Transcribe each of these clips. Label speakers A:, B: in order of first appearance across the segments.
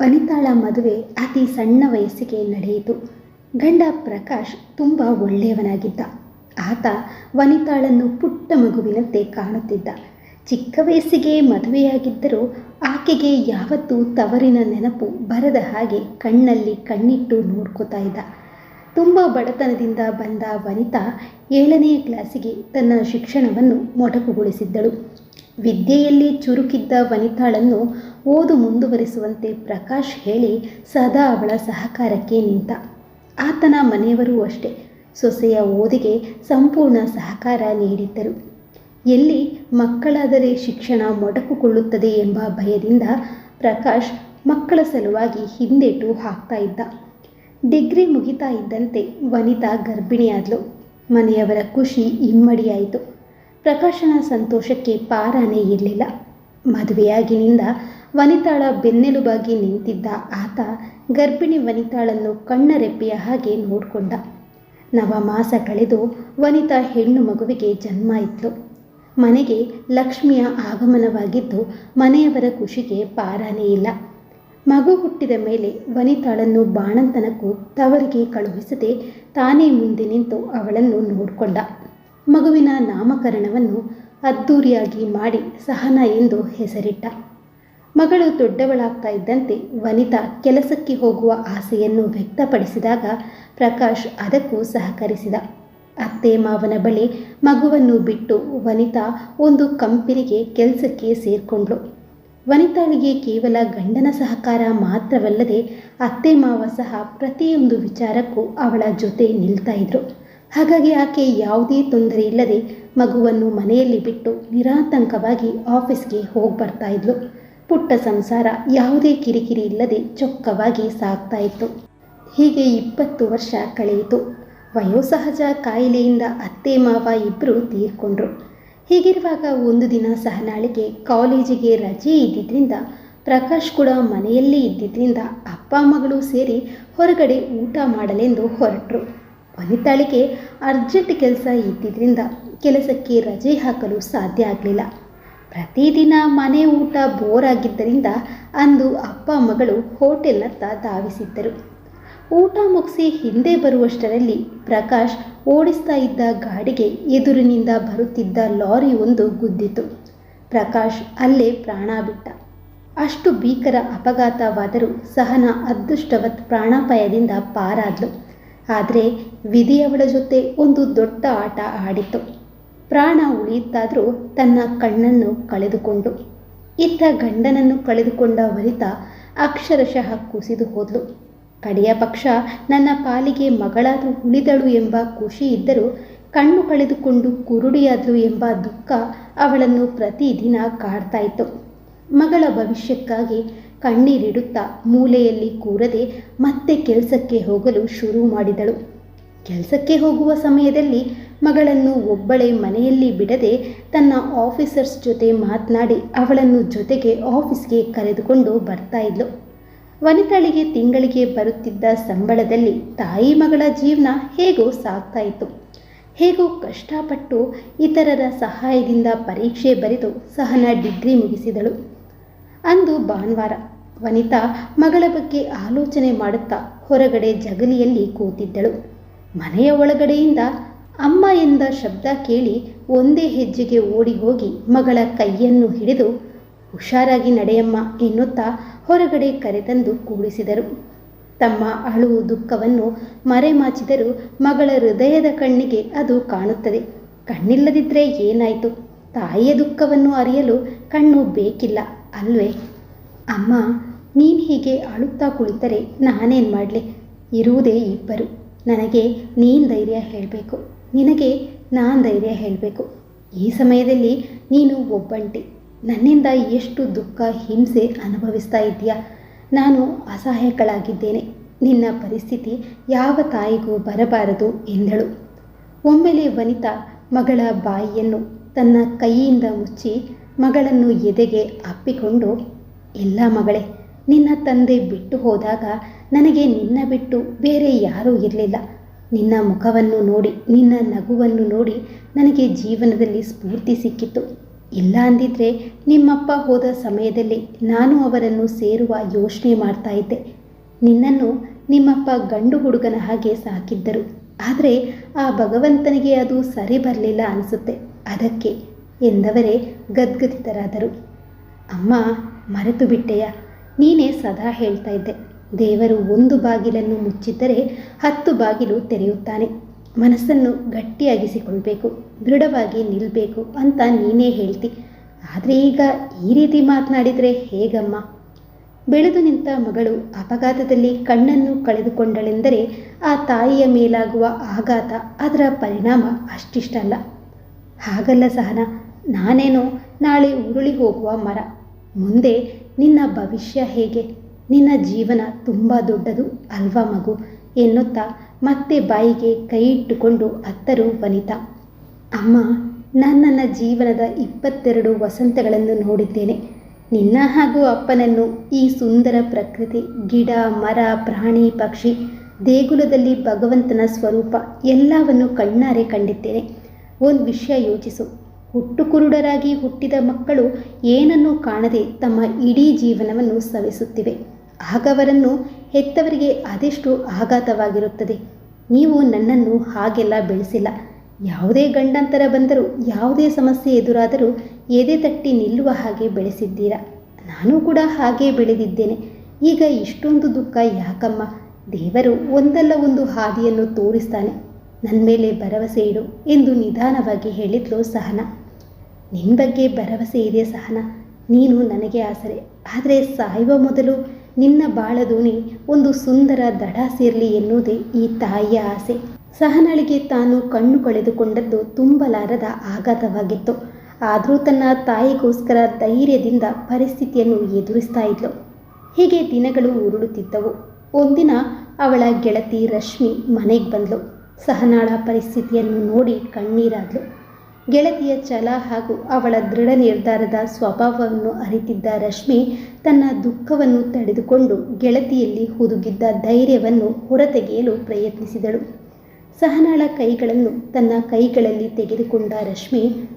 A: ವನಿತಾಳ ಮದುವೆ ಅತಿ ಸಣ್ಣ ವಯಸ್ಸಿಗೆ ನಡೆಯಿತು. ಗಂಡ ಪ್ರಕಾಶ್ ತುಂಬ ಒಳ್ಳೆಯವನಾಗಿದ್ದ. ಆತ ವನಿತಾಳನ್ನು ಪುಟ್ಟ ಮಗುವಿನಂತೆ ಕಾಣುತ್ತಿದ್ದ. ಚಿಕ್ಕ ವಯಸ್ಸಿಗೆ ಮದುವೆಯಾಗಿದ್ದರೂ ಆಕೆಗೆ ಯಾವತ್ತೂ ತವರಿನ ನೆನಪು ಬರದ ಹಾಗೆ ಕಣ್ಣಲ್ಲಿ ಕಣ್ಣಿಟ್ಟು ನೋಡ್ಕೋತಾ ಇದ್ದ. ತುಂಬ ಬಡತನದಿಂದ ಬಂದ ವನಿತಾ ಏಳನೇ ಕ್ಲಾಸಿಗೆ ತನ್ನ ಶಿಕ್ಷಣವನ್ನು ಮೊಟಕುಗೊಳಿಸಿದ್ದಳು. ವಿದ್ಯೆಯಲ್ಲಿ ಚುರುಕಿದ್ದ ವನಿತಾಳನ್ನು ಓದು ಮುಂದುವರಿಸುವಂತೆ ಪ್ರಕಾಶ್ ಹೇಳಿ ಸದಾ ಅವಳ ಸಹಕಾರಕ್ಕೆ ನಿಂತ. ಆತನ ಮನೆಯವರೂ ಅಷ್ಟೇ, ಸೊಸೆಯ ಓದಿಗೆ ಸಂಪೂರ್ಣ ಸಹಕಾರ ನೀಡಿದ್ದರು. ಎಲ್ಲಿ ಮಕ್ಕಳಾದರೆ ಶಿಕ್ಷಣ ಮೊಟಕುಗೊಳ್ಳುತ್ತದೆ ಎಂಬ ಭಯದಿಂದ ಪ್ರಕಾಶ್ ಮಕ್ಕಳ ಸಲುವಾಗಿ ಹಿಂದೇಟು ಹಾಕ್ತಾ ಇದ್ದ. ಡಿಗ್ರಿ ಮುಗಿತಾ ಇದ್ದಂತೆ ವನಿತಾ ಗರ್ಭಿಣಿಯಾದಳು ಮನೆಯವರ ಖುಷಿ ಇಮ್ಮಡಿಯಾಯಿತು. ಪ್ರಕಾಶನ ಸಂತೋಷಕ್ಕೆ ಪಾರಾನೇ ಇರಲಿಲ್ಲ. ಮದುವೆಯಾಗಿನಿಂದ ವನಿತಾಳ ಬೆನ್ನೆಲುಬಾಗಿ ನಿಂತಿದ್ದ ಆತ ಗರ್ಭಿಣಿ ವನಿತಾಳನ್ನು ಕಣ್ಣರೆಪ್ಪೆಯ ಹಾಗೆ ನೋಡಿಕೊಂಡ. ನವಮಾಸ ಕಳೆದು ವನಿತಾ ಹೆಣ್ಣು ಮಗುವಿಗೆ ಜನ್ಮ ಇತ್ತು. ಮನೆಗೆ ಲಕ್ಷ್ಮಿಯ ಆಗಮನವಾಗಿದ್ದು ಮನೆಯವರ ಖುಷಿಗೆ ಪಾರಾನೇ ಇಲ್ಲ. ಮಗು ಹುಟ್ಟಿದ ಮೇಲೆ ವನಿತಾಳನ್ನು ಬಾಣಂತನಕ್ಕೂ ತವರಿಗೆ ಕಳುಹಿಸದೆ ತಾನೇ ಮುಂದೆ ನಿಂತು ಅವಳನ್ನು ನೋಡಿಕೊಂಡ. ಮಗುವಿನ ನಾಮಕರಣವನ್ನು ಅದ್ಧೂರಿಯಾಗಿ ಮಾಡಿ ಸಹನ ಎಂದು ಹೆಸರಿಟ್ಟ. ಮಗಳು ದೊಡ್ಡವಳಾಗ್ತಾ ಇದ್ದಂತೆ ವನಿತಾ ಕೆಲಸಕ್ಕೆ ಹೋಗುವ ಆಸೆಯನ್ನು ವ್ಯಕ್ತಪಡಿಸಿದಾಗ ಪ್ರಕಾಶ್ ಅದಕ್ಕೂ ಸಹಕರಿಸಿದ. ಅತ್ತೆ ಮಾವನ ಬಳಿ ಮಗುವನ್ನು ಬಿಟ್ಟು ವನಿತಾ ಒಂದು ಕಂಪನಿಗೆ ಕೆಲಸಕ್ಕೆ ಸೇರಿಕೊಂಡ್ಳು. ವನಿತಾಳಿಗೆ ಕೇವಲ ಗಂಡನ ಸಹಕಾರ ಮಾತ್ರವಲ್ಲದೆ ಅತ್ತೆ ಮಾವ ಸಹ ಪ್ರತಿಯೊಂದು ವಿಚಾರಕ್ಕೂ ಅವಳ ಜೊತೆ ನಿಲ್ತಾ ಇದ್ರು. ಹಾಗಾಗಿ ಆಕೆ ಯಾವುದೇ ತೊಂದರೆ ಇಲ್ಲದೆ ಮಗುವನ್ನು ಮನೆಯಲ್ಲಿ ಬಿಟ್ಟು ನಿರಾತಂಕವಾಗಿ ಆಫೀಸ್ಗೆ ಹೋಗಿ ಬರ್ತಾ ಇದ್ಲು. ಪುಟ್ಟ ಸಂಸಾರ ಯಾವುದೇ ಕಿರಿಕಿರಿ ಇಲ್ಲದೆ ಚೊಕ್ಕವಾಗಿ ಸಾಗ್ತಾ ಇತ್ತು. ಹೀಗೆ ಇಪ್ಪತ್ತು ವರ್ಷ ಕಳೆಯಿತು. ವಯೋಸಹಜ ಕಾಯಿಲೆಯಿಂದ ಅತ್ತೆ ಮಾವ ಇಬ್ಬರು ತೀರ್ಕೊಂಡ್ರು. ಹೀಗಿರುವಾಗ ಒಂದು ದಿನ ಸಹನಾಳಿಗೆ ಕಾಲೇಜಿಗೆ ರಜೆ ಇದ್ದಿದ್ದರಿಂದ ಪ್ರಕಾಶ್ ಕೂಡ ಮನೆಯಲ್ಲೇ ಇದ್ದಿದ್ದರಿಂದ ಅಪ್ಪ ಮಗಳು ಸೇರಿ ಹೊರಗಡೆ ಊಟ ಮಾಡಲೆಂದು ಹೊರಟರು. ವನಿತಾಳಿಗೆ ಅರ್ಜೆಂಟ್ ಕೆಲಸ ಇದ್ದಿದ್ದರಿಂದ ಕೆಲಸಕ್ಕೆ ರಜೆ ಹಾಕಲು ಸಾಧ್ಯ ಆಗಲಿಲ್ಲ. ಪ್ರತಿದಿನ ಮನೆ ಊಟ ಬೋರ್ ಆಗಿದ್ದರಿಂದ ಅಂದು ಅಪ್ಪ ಮಗಳು ಹೋಟೆಲ್ನತ್ತ ಧಾವಿಸಿದ್ದರು. ಊಟ ಮುಗಿಸಿ ಹಿಂದೆ ಬರುವಷ್ಟರಲ್ಲಿ ಪ್ರಕಾಶ್ ಓಡಿಸ್ತಾ ಇದ್ದ ಗಾಡಿಗೆ ಎದುರಿನಿಂದ ಬರುತ್ತಿದ್ದ ಲಾರಿ ಒಂದು ಗುದ್ದಿತು. ಪ್ರಕಾಶ್ ಅಲ್ಲೇ ಪ್ರಾಣ ಬಿಟ್ಟ. ಅಷ್ಟು ಭೀಕರ ಅಪಘಾತವಾದರೂ ಸಹನ ಅದೃಷ್ಟವತ್ ಪ್ರಾಣಾಪಾಯದಿಂದ ಪಾರಾದ್ಲು. ಆದರೆ ವಿಧಿಯವಳ ಜೊತೆ ಒಂದು ದೊಡ್ಡ ಆಟ ಆಡಿತು ಪ್ರಾಣ ಉಳಿಯುತ್ತಾದರೂ ತನ್ನ ಕಣ್ಣನ್ನು ಕಳೆದುಕೊಂಡು. ಇತ್ತ ಗಂಡನನ್ನು ಕಳೆದುಕೊಂಡ ವರಿತ ಅಕ್ಷರಶಃ ಕುಸಿದು ಹೋದಳು ಕಡೆಯ ಪಕ್ಷ ನನ್ನ ಪಾಲಿಗೆ ಮಗಳಾದರೂ ಉಳಿದಳು ಎಂಬ ಖುಷಿ ಇದ್ದರೂ ಕಣ್ಣು ಕಳೆದುಕೊಂಡು ಕುರುಡಿಯಾದಳು ಎಂಬ ದುಃಖ ಅವಳನ್ನು ಪ್ರತಿದಿನ ಕಾಡ್ತಾ ಇತ್ತು. ಮಗಳ ಭವಿಷ್ಯಕ್ಕಾಗಿ ಕಣ್ಣೀರಿಡುತ್ತಾ ಮೂಲೆಯಲ್ಲಿ ಕೂರದೆ ಮತ್ತೆ ಕೆಲಸಕ್ಕೆ ಹೋಗಲು ಶುರು ಮಾಡಿದಳು. ಕೆಲಸಕ್ಕೆ ಹೋಗುವ ಸಮಯದಲ್ಲಿ ಮಗಳನ್ನು ಒಬ್ಬಳೇ ಮನೆಯಲ್ಲಿ ಬಿಡದೆ ತನ್ನ ಆಫೀಸರ್ಸ್ ಜೊತೆ ಮಾತನಾಡಿ ಅವಳನ್ನು ಜೊತೆಗೆ ಆಫೀಸ್ಗೆ ಕರೆದುಕೊಂಡು ಬರ್ತಾ ಇದ್ಲು. ವನಿತಾಳಿಗೆ ತಿಂಗಳಿಗೆ ಬರುತ್ತಿದ್ದ ಸಂಬಳದಲ್ಲಿ ತಾಯಿ ಮಗಳ ಜೀವನ ಹೇಗೋ ಸಾಗ್ತಾ ಇತ್ತು. ಹೇಗೋ ಕಷ್ಟಪಟ್ಟು ಇತರರ ಸಹಾಯದಿಂದ ಪರೀಕ್ಷೆ ಬರೆದು ಸಹನ ಡಿಗ್ರಿ ಮುಗಿಸಿದಳು. ಅಂದು ಭಾನುವಾರ. ವನಿತಾ ಮಗಳ ಬಗ್ಗೆ ಆಲೋಚನೆ ಮಾಡುತ್ತಾ ಹೊರಗಡೆ ಜಗಲಿಯಲ್ಲಿ ಕೂತಿದ್ದಳು. ಮನೆಯ ಒಳಗಡೆಯಿಂದ ಅಮ್ಮ ಎಂದ ಶಬ್ದ ಕೇಳಿ ಒಂದೇ ಹೆಜ್ಜೆಗೆ ಓಡಿ ಹೋಗಿ ಮಗಳ ಕೈಯನ್ನು ಹಿಡಿದು, ಹುಷಾರಾಗಿ ನಡೆಯಮ್ಮ ಎನ್ನುತ್ತಾ ಹೊರಗಡೆ ಕರೆತಂದು ಕೂಡಿಸಿದರು. ತಮ್ಮ ಅಳು ದುಃಖವನ್ನು ಮರೆಮಾಚಿದರೂ ಮಗಳ ಹೃದಯದ ಕಣ್ಣಿಗೆ ಅದು ಕಾಣುತ್ತದೆ. ಕಣ್ಣಿಲ್ಲದಿದ್ದರೆ ಏನಾಯಿತು? ತಾಯಿಯ ದುಃಖವನ್ನು ಅರಿಯಲು ಕಣ್ಣು ಬೇಕಿಲ್ಲ ಅಲ್ವೇ? ಅಮ್ಮ, ನೀನು ಹೀಗೆ ಅಳುತ್ತಾ ಕುಳಿತರೆ ನಾನೇನು ಮಾಡಲಿ? ಇರುವುದೇ ಇಬ್ಬರು. ನನಗೆ ನೀನು ಧೈರ್ಯ ಹೇಳಬೇಕು. ನಿನಗೆ ನಾನು ಧೈರ್ಯ ಹೇಳಬೇಕು. ಈ ಸಮಯದಲ್ಲಿ ನೀನು ಒಬ್ಬಂಟಿ. ನನ್ನಿಂದ ಎಷ್ಟು ದುಃಖ, ಹಿಂಸೆ ಅನುಭವಿಸ್ತಾ ಇದೆಯಾ ನಾನು ಅಸಹಾಯಕಳಾಗಿದ್ದೇನೆ. ನಿನ್ನ ಪರಿಸ್ಥಿತಿ ಯಾವ ತಾಯಿಗೂ ಬರಬಾರದು ಎಂದಳು. ಒಮ್ಮೆಲೆ ವನಿತಾ ಮಗಳ ಬಾಯಿಯನ್ನು ತನ್ನ ಕೈಯಿಂದ ಮುಚ್ಚಿ ಮಗಳನ್ನು ಎದೆಗೆ ಅಪ್ಪಿಕೊಂಡು ಇಲ್ಲ ಮಗಳೇ, ನಿನ್ನ ತಂದೆ ಬಿಟ್ಟು ಹೋದಾಗ ನನಗೆ ನಿನ್ನ ಬಿಟ್ಟು ಬೇರೆ ಯಾರೂ ಇರಲಿಲ್ಲ. ನಿನ್ನ ಮುಖವನ್ನು ನೋಡಿ, ನಿನ್ನ ನಗುವನ್ನು ನೋಡಿ ನನಗೆ ಜೀವನದಲ್ಲಿ ಸ್ಫೂರ್ತಿ ಸಿಕ್ಕಿತ್ತು. ಇಲ್ಲ ಅಂದಿದ್ರೆ ನಿಮ್ಮಪ್ಪ ಹೋದ ಸಮಯದಲ್ಲಿ ನಾನು ಅವರನ್ನು ಸೇರುವ ಯೋಚನೆ ಮಾಡ್ತಾ ಇದ್ದೆ. ನಿನ್ನನ್ನು ನಿಮ್ಮಪ್ಪ ಗಂಡು ಹುಡುಗನ ಹಾಗೆ ಸಾಕಿದ್ದರು. ಆದರೆ ಆ ಭಗವಂತನಿಗೆ ಅದು ಸರಿ ಬರಲಿಲ್ಲ ಅನಿಸುತ್ತೆ. ಅದಕ್ಕೆ ಎಂದವರೇ ಗದ್ಗದಿತರಾದರು. ಅಮ್ಮ ಮರೆತು ಬಿಟ್ಟೆಯ? ನೀನೇ ಸದಾ ಹೇಳ್ತಾ ಇದ್ದೆ. ದೇವರು ಒಂದು ಬಾಗಿಲನ್ನು ಮುಚ್ಚಿದ್ದರೆ ಹತ್ತು ಬಾಗಿಲು ತೆರೆಯುತ್ತಾನೆ. ಮನಸ್ಸನ್ನು ಗಟ್ಟಿಯಾಗಿಸಿಕೊಳ್ಬೇಕು, ದೃಢವಾಗಿ ನಿಲ್ಲಬೇಕು ಅಂತ ನೀನೇ ಹೇಳ್ತಿ. ಆದರೆ ಈಗ ಈ ರೀತಿ ಮಾತನಾಡಿದರೆ ಹೇಗಮ್ಮ? ಬೆಳೆದು ನಿಂತ ಮಗಳು ಅಪಘಾತದಲ್ಲಿ ಕಣ್ಣನ್ನು ಕಳೆದುಕೊಂಡಳೆಂದರೆ ಆ ತಾಯಿಯ ಮೇಲಾಗುವ ಆಘಾತ ಅದರ ಪರಿಣಾಮ ಅಷ್ಟಿಷ್ಟಲ್ಲ. ಹಾಗಲ್ಲ ಸಹನ, ನಾನೇನೋ ನಾಳೆ ಉರುಳಿ ಹೋಗುವ ಮರ. ಮುಂದೆ ನಿನ್ನ ಭವಿಷ್ಯ ಹೇಗೆ? ನಿನ್ನ ಜೀವನ ತುಂಬ ದೊಡ್ಡದು ಅಲ್ವಾ ಮಗು? ಎನ್ನುತ್ತಾ ಮತ್ತೆ ಬಾಯಿಗೆ ಕೈ ಇಟ್ಟುಕೊಂಡು ಅತ್ತರು ವನಿತಾ. ಅಮ್ಮ, ನಾನು ನನ್ನ ಜೀವನದ ಇಪ್ಪತ್ತೆರಡು ವಸಂತಗಳನ್ನು ನೋಡಿದ್ದೇನೆ. ನಿನ್ನ ಹಾಗೂ ಅಪ್ಪನನ್ನು ಈ ಸುಂದರ ಪ್ರಕೃತಿ, ಗಿಡ, ಮರ, ಪ್ರಾಣಿ, ಪಕ್ಷಿ, ದೇಗುಲದಲ್ಲಿ ಭಗವಂತನ ಸ್ವರೂಪ ಎಲ್ಲವನ್ನು ಕಣ್ಣಾರೆ ಕಂಡಿದ್ದೇನೆ. ಒಂದು ವಿಷಯ ಯೋಚಿಸು. ಹುಟ್ಟು ಕುರುಡರಾಗಿ ಹುಟ್ಟಿದ ಮಕ್ಕಳು ಏನನ್ನೂ ಕಾಣದೆ ತಮ್ಮ ಇಡೀ ಜೀವನವನ್ನು ಸವಿಸುತ್ತಿವೆ. ಆಗವರನ್ನು ಹೆತ್ತವರಿಗೆ ಅದೆಷ್ಟು ಆಘಾತವಾಗಿರುತ್ತದೆ. ನೀವು ನನ್ನನ್ನು ಹಾಗೆಲ್ಲ ಬೆಳೆಸಿಲ್ಲ. ಯಾವುದೇ ಗಂಡಾಂತರ ಬಂದರೂ, ಯಾವುದೇ ಸಮಸ್ಯೆ ಎದುರಾದರೂ ಎದೆ ತಟ್ಟಿ ನಿಲ್ಲುವ ಹಾಗೆ ಬೆಳೆಸಿದ್ದೀರಾ? ನಾನು ಕೂಡ ಹಾಗೆ ಬೆಳೆದಿದ್ದೇನೆ. ಈಗ ಇಷ್ಟೊಂದು ದುಃಖ ಯಾಕಮ್ಮ? ದೇವರು ಒಂದಲ್ಲ ಒಂದು ಹಾದಿಯನ್ನು ತೋರಿಸ್ತಾನೆ. ನನ್ನ ಮೇಲೆ ಭರವಸೆ ಇಡು ಎಂದು ನಿಧಾನವಾಗಿ ಹೇಳಿದ್ಲು ಸಹನ. ನಿನ್ನ ಬಗ್ಗೆ ಭರವಸೆ ಇದೆ ಸಹನ. ನೀನು ನನಗೆ ಆಸರೆ. ಆದರೆ ಸಾಯುವ ಮೊದಲು ನಿನ್ನ ಬಾಳದೋಣಿ ಒಂದು ಸುಂದರ ದಡ ಸೇರಲಿ ಎನ್ನುವುದೇ ಈ ತಾಯಿಯ ಆಸೆ. ಸಹನಳಿಗೆ ತಾನು ಕಣ್ಣು ಕಳೆದುಕೊಂಡದ್ದು ತುಂಬಲಾರದ ಆಘಾತವಾಗಿತ್ತು. ಆದರೂ ತನ್ನ ತಾಯಿಗೋಸ್ಕರ ಧೈರ್ಯದಿಂದ ಪರಿಸ್ಥಿತಿಯನ್ನು ಎದುರಿಸ್ತಾ ಇದ್ಲು. ಹೀಗೆ ದಿನಗಳು ಉರುಳುತ್ತಿದ್ದವು. ಒಂದಿನ ಅವಳ ಗೆಳತಿ ರಶ್ಮಿ ಮನೆಗೆ ಬಂದಳು ಸಹನಾಳ ಪರಿಸ್ಥಿತಿಯನ್ನು ನೋಡಿ ಕಣ್ಣೀರಾದ್ಲು. ಗೆಳತಿಯ ಛಲ ಹಾಗೂ ಅವಳ ದೃಢ ನಿರ್ಧಾರದ ಸ್ವಭಾವವನ್ನು ಅರಿತಿದ್ದ ರಶ್ಮಿ ತನ್ನ ದುಃಖವನ್ನು ತಡೆದುಕೊಂಡು ಗೆಳತಿಯಲ್ಲಿ ಹುದುಗಿದ್ದ ಧೈರ್ಯವನ್ನು ಹೊರತೆಗೆಯಲು ಪ್ರಯತ್ನಿಸಿದಳು. ಸಹನಾಳ ಕೈಗಳನ್ನು ತನ್ನ ಕೈಗಳಲ್ಲಿ ತೆಗೆದುಕೊಂಡ ರಶ್ಮಿ,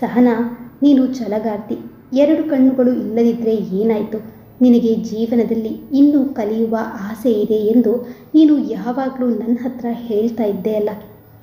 A: ಸಹನಾ, ನೀನು ಛಲಗಾರ್ತಿ. ಎರಡು ಕಣ್ಣುಗಳು ಇಲ್ಲದಿದ್ದರೆ ಏನಾಯಿತು? ನಿನಗೆ ಜೀವನದಲ್ಲಿ ಇನ್ನೂ ಕಲಿಯುವ ಆಸೆ ಇದೆ ಎಂದು ನೀನು ಯಾವಾಗಲೂ ನನ್ನ ಹತ್ರ ಹೇಳ್ತಾ ಇದ್ದೇ ಅಲ್ಲ.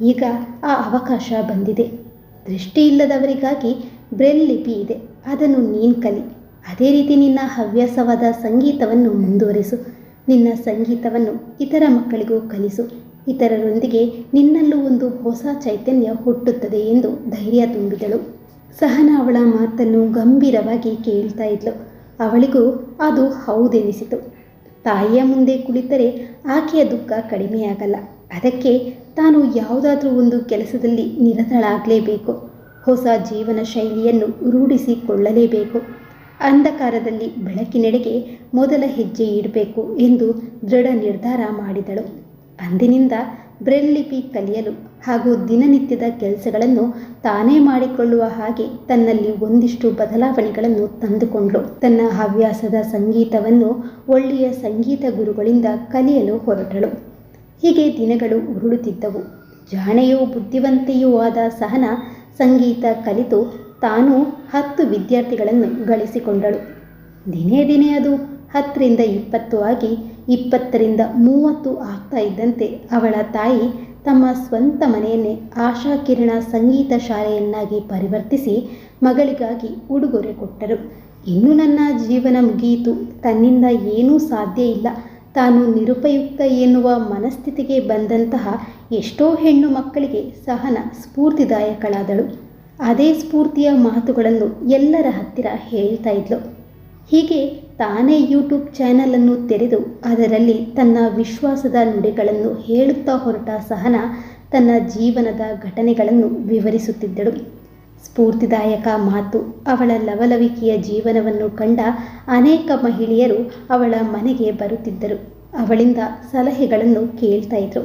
A: ಈಗ ಆ ಅವಕಾಶ ಬಂದಿದೆ. ದೃಷ್ಟಿ ಇಲ್ಲದವರಿಗಾಗಿ ಬ್ರೆಲ್ ಲಿಪಿ ಇದೆ. ಅದನ್ನು ನೀನು ಕಲಿ. ಅದೇ ರೀತಿ ನಿನ್ನ ಹವ್ಯಾಸವಾದ ಸಂಗೀತವನ್ನು ಮುಂದುವರಿಸು. ನಿನ್ನ ಸಂಗೀತವನ್ನು ಇತರ ಮಕ್ಕಳಿಗೂ ಕಲಿಸು. ಇತರರೊಂದಿಗೆ ನಿನ್ನಲ್ಲೂ ಒಂದು ಹೊಸ ಚೈತನ್ಯ ಹುಟ್ಟುತ್ತದೆ ಎಂದು ಧೈರ್ಯ ತುಂಬಿದಳು. ಸಹನ ಅವಳ ಮಾತನ್ನು ಗಂಭೀರವಾಗಿ ಕೇಳ್ತಾ ಇದ್ಲು. ಅವಳಿಗೂ ಅದು ಹೌದೆನಿಸಿತು. ತಾಯಿಯ ಮುಂದೆ ಕುಳಿತರೆ ಆಕೆಯ ದುಃಖ ಕಡಿಮೆಯಾಗಲ್ಲ. ಅದಕ್ಕೆ ತಾನು ಯಾವುದಾದ್ರೂ ಒಂದು ಕೆಲಸದಲ್ಲಿ ನಿರತಳಾಗಲೇಬೇಕು. ಹೊಸ ಜೀವನ ಶೈಲಿಯನ್ನು ರೂಢಿಸಿಕೊಳ್ಳಲೇಬೇಕು. ಅಂಧಕಾರದಲ್ಲಿ ಬೆಳಕಿನೆಡೆಗೆ ಮೊದಲ ಹೆಜ್ಜೆ ಇಡಬೇಕು ಎಂದು ದೃಢ ನಿರ್ಧಾರ ಮಾಡಿದಳು. ಅಂದಿನಿಂದ ಬ್ರೆಲ್ ಲಿಪಿ ಕಲಿಯಲು ಹಾಗೂ ದಿನನಿತ್ಯದ ಕೆಲಸಗಳನ್ನು ತಾನೇ ಮಾಡಿಕೊಳ್ಳುವ ಹಾಗೆ ತನ್ನಲ್ಲಿ ಒಂದಿಷ್ಟು ಬದಲಾವಣೆಗಳನ್ನು ತಂದುಕೊಂಡಳು. ತನ್ನ ಹವ್ಯಾಸದ ಸಂಗೀತವನ್ನು ಒಳ್ಳೆಯ ಸಂಗೀತ ಗುರುಗಳಿಂದ ಕಲಿಯಲು ಹೊರಟಳು. ಹೀಗೆ ದಿನಗಳು ಉರುಳುತ್ತಿದ್ದವು. ಜಾಣೆಯೂ ಬುದ್ಧಿವಂತೆಯೂ ಆದ ಸಹನ ಸಂಗೀತ ಕಲಿತು ತಾನು ಹತ್ತು ವಿದ್ಯಾರ್ಥಿಗಳನ್ನು ಗಳಿಸಿಕೊಂಡಳು. ದಿನೇ ದಿನೇ ಅದು ಹತ್ತರಿಂದ ಇಪ್ಪತ್ತು ಆಗಿ ಇಪ್ಪತ್ತರಿಂದ ಮೂವತ್ತು ಆಗ್ತಾ ಇದ್ದಂತೆ ಅವಳ ತಾಯಿ ತಮ್ಮ ಸ್ವಂತ ಮನೆಯನ್ನೇ ಆಶಾಕಿರಣ ಸಂಗೀತ ಶಾಲೆಯನ್ನಾಗಿ ಪರಿವರ್ತಿಸಿ ಮಗಳಿಗಾಗಿ ಉಡುಗೊರೆ ಕೊಟ್ಟರು. ಇನ್ನು ನನ್ನ ಜೀವನ ಮುಗಿಯಿತು. ತನ್ನಿಂದ ಏನೂ ಸಾಧ್ಯ ಇಲ್ಲ. ತಾನು ನಿರುಪಯುಕ್ತ ಎನ್ನುವ ಮನಸ್ಥಿತಿಗೆ ಬಂದಂತಹ ಎಷ್ಟೋ ಹೆಣ್ಣು ಮಕ್ಕಳಿಗೆ ಸಹನ ಸ್ಫೂರ್ತಿದಾಯಕಳಾದಳು. ಅದೇ ಸ್ಫೂರ್ತಿಯ ಮಾತುಗಳನ್ನು ಎಲ್ಲರ ಹತ್ತಿರ ಹೇಳ್ತಾ ಇದ್ಲು. ಹೀಗೆ ತಾನೇ ಯೂಟ್ಯೂಬ್ ಚಾನಲನ್ನು ತೆರೆದು ಅದರಲ್ಲಿ ತನ್ನ ವಿಶ್ವಾಸದ ನುಡಿಗಳನ್ನು ಹೇಳುತ್ತಾ ಹೊರಟ ಸಹನ ತನ್ನ ಜೀವನದ ಘಟನೆಗಳನ್ನು ವಿವರಿಸುತ್ತಿದ್ದಳು. ಸ್ಫೂರ್ತಿದಾಯಕ ಮಾತು. ಅವಳ ಲವಲವಿಕೆಯ ಜೀವನವನ್ನು ಕಂಡ ಅನೇಕ ಮಹಿಳೆಯರು ಅವಳ ಮನೆಗೆ ಬರುತ್ತಿದ್ದರು. ಅವಳಿಂದ ಸಲಹೆಗಳನ್ನು ಕೇಳ್ತಾ ಇದ್ರು.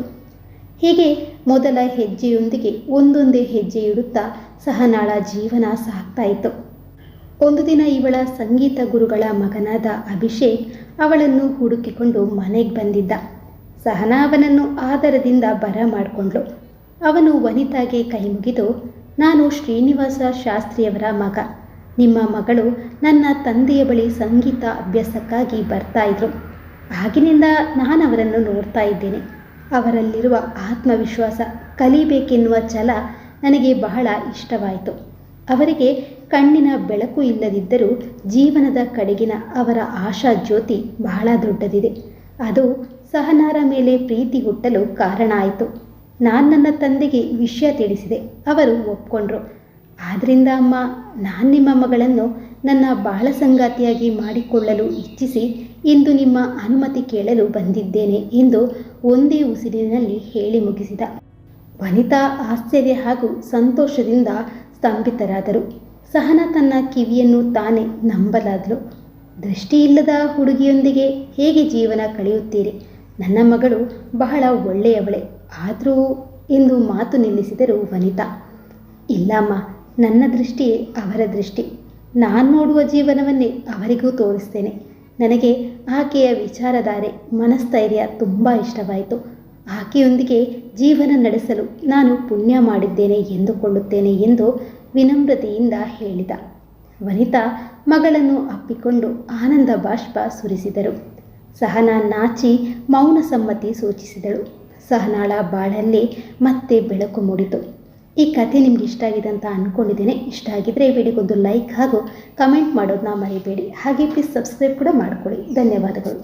A: ಹೀಗೆ ಮೊದಲ ಹೆಜ್ಜೆಯೊಂದಿಗೆ ಒಂದೊಂದೇ ಹೆಜ್ಜೆ ಇಡುತ್ತಾ ಸಹನಾಳ ಜೀವನ ಸಾಗ್ತಾ ಇತ್ತು. ಒಂದು ದಿನ ಇವಳ ಸಂಗೀತ ಗುರುಗಳ ಮಗನಾದ ಅಭಿಷೇಕ್ ಅವಳನ್ನು ಹುಡುಕಿಕೊಂಡು ಮನೆಗೆ ಬಂದಿದ್ದ. ಸಹನಾ ಆದರದಿಂದ ಬರ ಮಾಡಿಕೊಂಡ್ಳು. ಅವನು ವನಿತಾಗೆ ಕೈ ಮುಗಿದು ನಾನು ಶ್ರೀನಿವಾಸ ಶಾಸ್ತ್ರಿಯವರ ಮಗ. ನಿಮ್ಮ ಮಗಳು ನನ್ನ ತಂದೆಯ ಬಳಿ ಸಂಗೀತ ಅಭ್ಯಾಸಕ್ಕಾಗಿ ಬರ್ತಾ ಇದ್ರು. ಆಗಿನಿಂದ ನಾನು ಅವರನ್ನು ನೋಡ್ತಾ ಇದ್ದೇನೆ. ಅವರಲ್ಲಿರುವ ಆತ್ಮವಿಶ್ವಾಸ, ಕಲಿಬೇಕೆನ್ನುವ ಛಲ ನನಗೆ ಬಹಳ ಇಷ್ಟವಾಯಿತು. ಅವರಿಗೆ ಕಣ್ಣಿನ ಬೆಳಕು ಇಲ್ಲದಿದ್ದರೂ ಜೀವನದ ಕಡೆಗಿನ ಅವರ ಆಶಾ ಜ್ಯೋತಿ ಬಹಳ ದೊಡ್ಡದಿದೆ. ಅದು ಸಹನಾರ ಮೇಲೆ ಪ್ರೀತಿ ಹುಟ್ಟಲು ಕಾರಣ ಆಯಿತು. ನಾನು ನನ್ನ ತಂದೆಗೆ ವಿಷಯ ತಿಳಿಸಿದೆ. ಅವರು ಒಪ್ಕೊಂಡ್ರು. ಆದ್ದರಿಂದ ಅಮ್ಮ, ನಾನು ನಿಮ್ಮ ಮಗಳನ್ನು ನನ್ನ ಬಾಳ ಸಂಗಾತಿಯಾಗಿ ಮಾಡಿಕೊಳ್ಳಲು ಇಚ್ಛಿಸಿ ಇಂದು ನಿಮ್ಮ ಅನುಮತಿ ಕೇಳಲು ಬಂದಿದ್ದೇನೆ ಎಂದು ಒಂದೇ ಉಸಿರಿನಲ್ಲಿ ಹೇಳಿ ಮುಗಿಸಿದ. ವನಿತಾ ಆಶ್ಚರ್ಯ ಹಾಗೂ ಸಂತೋಷದಿಂದ ಸ್ತಂಭಿತರಾದರು. ಸಹನ ತನ್ನ ಕಿವಿಯನ್ನು ತಾನೇ ನಂಬಲಾದಳು ದೃಷ್ಟಿಯಿಲ್ಲದ ಹುಡುಗಿಯೊಂದಿಗೆ ಹೇಗೆ ಜೀವನ ಕಳೆಯುತ್ತೀರಿ? ನನ್ನ ಮಗಳು ಬಹಳ ಒಳ್ಳೆಯವಳೆ. ಆದರೂ ಎಂದು ಮಾತು ನಿಲ್ಲಿಸಿದರು ವನಿತಾ. ಇಲ್ಲಮ್ಮ, ನನ್ನ ದೃಷ್ಟಿ ಅವರ ದೃಷ್ಟಿ. ನಾನು ನೋಡುವ ಜೀವನವನ್ನೇ ಅವರಿಗೂ ತೋರಿಸ್ತೇನೆ. ನನಗೆ ಆಕೆಯ ವಿಚಾರಧಾರೆ, ಮನಸ್ಥೈರ್ಯ ತುಂಬ ಇಷ್ಟವಾಯಿತು. ಆಕೆಯೊಂದಿಗೆ ಜೀವನ ನಡೆಸಲು ನಾನು ಪುಣ್ಯ ಮಾಡಿದ್ದೇನೆ ಎಂದುಕೊಳ್ಳುತ್ತೇನೆ ಎಂದು ವಿನಮ್ರತೆಯಿಂದ ಹೇಳಿದ. ವನಿತಾ ಮಗಳನ್ನು ಅಪ್ಪಿಕೊಂಡು ಆನಂದ ಬಾಷ್ಪ ಸುರಿಸಿದರು. ಸಹನಾ ನಾಚಿ ಮೌನ ಸಮ್ಮತಿ ಸೂಚಿಸಿದಳು. ಸಹನಾಳ ಬಾಳಲ್ಲಿ ಮತ್ತೆ ಬೆಳಕು ಮೂಡಿತು. ಈ ಕಥೆ ನಿಮ್ಗೆ ಇಷ್ಟ ಆಗಿದೆ ಅಂತ ಅಂದ್ಕೊಂಡಿದ್ದೀನಿ ಇಷ್ಟ ಆಗಿದ್ದರೆ ವಿಡಿಯೋಗೊಂದು ಲೈಕ್ ಹಾಗೂ ಕಮೆಂಟ್ ಮಾಡೋದನ್ನ ಮರಿಬೇಡಿ. ಹಾಗೆ ಪ್ಲೀಸ್ ಸಬ್ಸ್ಕ್ರೈಬ್ ಕೂಡ ಮಾಡ್ಕೊಳ್ಳಿ. ಧನ್ಯವಾದಗಳು.